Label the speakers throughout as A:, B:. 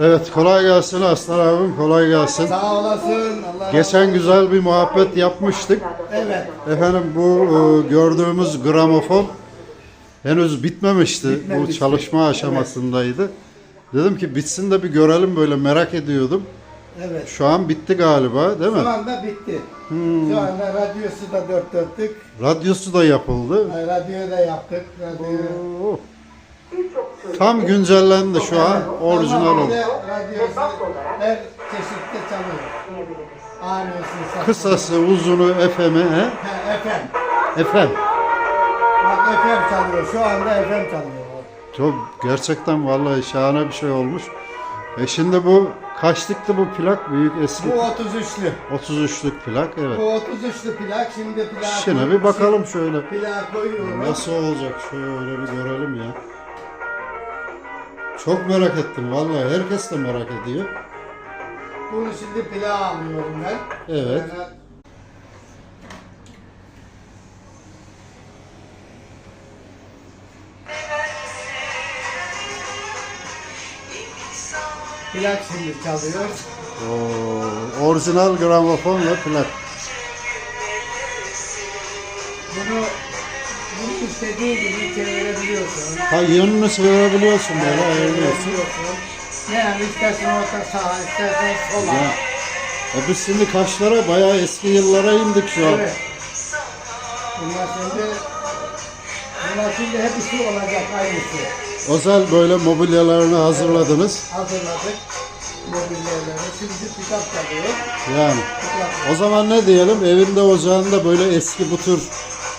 A: Evet kolay gelsin Aslan abim kolay gelsin.
B: Sağ olasın. Allah
A: Geçen güzel bir muhabbet yapmıştık.
B: Evet.
A: Efendim bu e, gördüğümüz gramofon henüz bitmemişti. Bu
B: Bitmemişti.
A: çalışma aşamasındaydı. Dedim ki bitsin de bir görelim böyle merak ediyordum.
B: Evet.
A: Şu an bitti galiba değil mi?
B: Şu anda bitti.
A: Hmm.
B: Şu anda radyosu da dört dörtlük.
A: Radyosu da yapıldı.
B: Radyoyu da yaptık. Radyoyu.
A: Oo. Tam güncellendi şu an. Orijinal oldu.
B: her çeşitte çalıyor.
A: Kısası, uzunu, FM'i, he?
B: Ha, FM.
A: FM.
B: Bak FM çalıyor. Şu anda FM çalıyor.
A: Çok gerçekten vallahi şahane bir şey olmuş. E şimdi bu kaçlıktı bu plak? Büyük eski.
B: Bu 33'lü.
A: 33'lük plak evet.
B: Bu 33'lü plak. Şimdi plak.
A: Şimdi bir bakalım şöyle.
B: Plak koyuyorum.
A: Nasıl olacak şöyle bir görelim ya. Çok merak ettim vallahi herkes de merak ediyor.
B: Bunu şimdi plağa alıyorum ben.
A: Evet.
B: Yani Plak şimdi çalıyor.
A: Oo, orijinal gramofon ve plak.
B: Bunu istediğin gibi çevirebiliyorsun.
A: Ha yönünü çevirebiliyorsun böyle ayarlıyorsun.
B: Yani istersen orta sağa, istersen sola.
A: Ya. E biz şimdi kaçlara bayağı eski yıllara indik şu an.
B: Evet. Bunlar şimdi bunlar şimdi hepsi olacak aynısı.
A: Özel böyle mobilyalarını hazırladınız.
B: Hazırladık. Mobilyaları. Şimdi kitap çalıyor.
A: Yani.
B: Kitap.
A: O zaman ne diyelim evinde ocağında böyle eski bu tür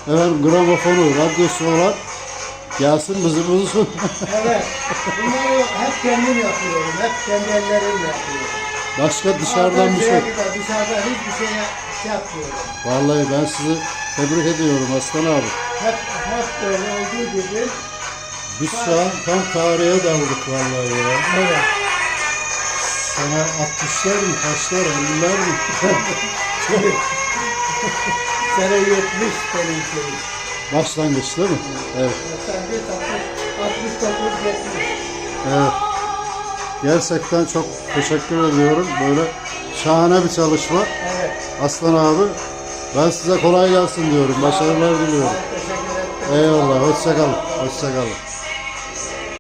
A: efendim gramofonu, radyosu olan gelsin bizi bulsun.
B: Evet. Bunları hep kendim yapıyorum. Hep kendi ellerimle yapıyorum.
A: Başka dışarıdan bir şey.
B: kadar Dışarıda hiçbir şey yapmıyorum.
A: Vallahi ben sizi tebrik ediyorum Aslan abi.
B: Hep, hep böyle olduğu gibi.
A: Biz şu an tam tarihe daldık vallahi ya.
B: Evet.
A: Sana 60'lar mı, kaçlar, 50'ler mi?
B: Sene 70 benim şeyim.
A: Başlangıç değil mi? Evet.
B: Bir 60, 69, 70.
A: Evet. Gerçekten çok teşekkür ediyorum. Böyle şahane bir çalışma.
B: Evet.
A: Aslan abi ben size kolay gelsin diyorum. Başarılar diliyorum. Eyvallah. Hoşçakalın. Hoşçakalın.